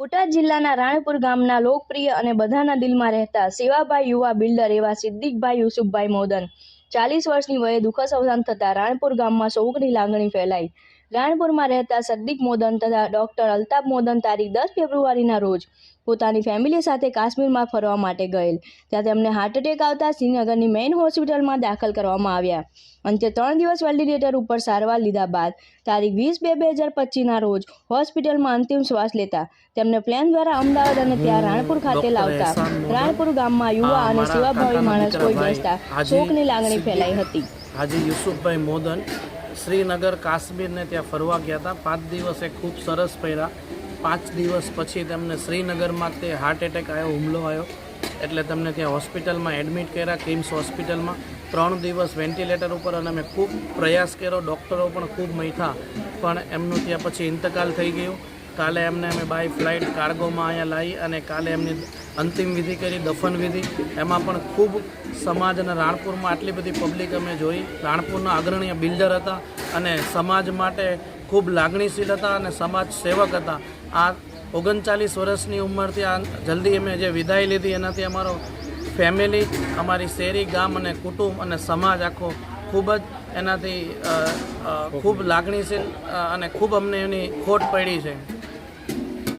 બોટાદ જિલ્લાના રાણપુર ગામના લોકપ્રિય અને બધાના દિલમાં રહેતા સેવાભાઈ યુવા બિલ્ડર એવા સિદ્દીકભાઈ યુસુફભાઈ મોદન, ચાલીસ વર્ષની વયે દુઃખદ અવસાન થતાં રાણપુર ગામમાં શોકની લાગણી ફેલાઈ. રાણપુરમાં રહેતા સદ્દીક મોદન તથા ડોક્ટર અલ્તાફ મોદન તારીખ દસ ફેબ્રુઆરીના રોજ પોતાની ફેમિલી સાથે કાશ્મીરમાં ફરવા માટે ગયેલ. ત્યાં તેમને હાર્ટ એટેક આવતા શ્રીનગરની મેઇન હોસ્પિટલમાં દાખલ કરવામાં આવ્યા. અંતે ત્રણ દિવસ વેન્ટિલેટર ઉપર સારવાર લીધા બાદ તારીખ વીસ બે બે હજાર પચીસના રોજ હોસ્પિટલમાં અંતિમ શ્વાસ લેતા તેમને પ્લેન દ્વારા અમદાવાદ અને ત્યાં રાણપુર ખાતે લાવતા રાણપુર ગામમાં યુવા અને સેવાભાવી માણસ કોઈ બેસતા શોકની લાગણી ફેલાઈ હતી. હાજી યુસુફભાઈ મોદન શ્રીનગર, કાશ્મીરને ત્યાં ફરવા ગયા હતા. પાંચ દિવસે ખૂબ સરસ ફર્યા પાંચ દિવસ પછી તેમને શ્રીનગરમાં તે હાર્ટ એટેક આવ્યો, હુમલો આવ્યો. એટલે તેમને ત્યાં હોસ્પિટલમાં એડમિટ કર્યા, કિમ્સ હોસ્પિટલમાં. ત્રણ દિવસ વેન્ટિલેટર ઉપર અને અમે ખૂબ પ્રયાસ કર્યો. ડૉક્ટરો પણ ખૂબ મૈથા પણ એમનું ત્યાં પછી ઇંતકાલ થઈ ગયું. કાલે એમને અમે બાય ફ્લાઇટ કાર્ગોમાં અહીંયા લાવી અને કાલે એમની અંતિમ વિધિ કરી, દફન વિધિ. એમાં પણ ખૂબ સમાજ અને રાણપુરમાં આટલી બધી પબ્લિક અમે જોઈ. રાણપુરના અગ્રણીય બિલ્ડર હતા અને સમાજ માટે ખૂબ લાગણીશીલ હતા અને સમાજ સેવક હતા. આ ઓગણચાલીસ વર્ષની ઉંમરથી આ જલ્દી અમે જે વિદાય લીધી એનાથી અમારો ફેમિલી અમારી શેરી, ગામ અને કુટુંબ અને સમાજ આખો ખૂબ જ એનાથી ખૂબ લાગણીશીલ અને ખૂબ અમને એની ખોટ પડી છે.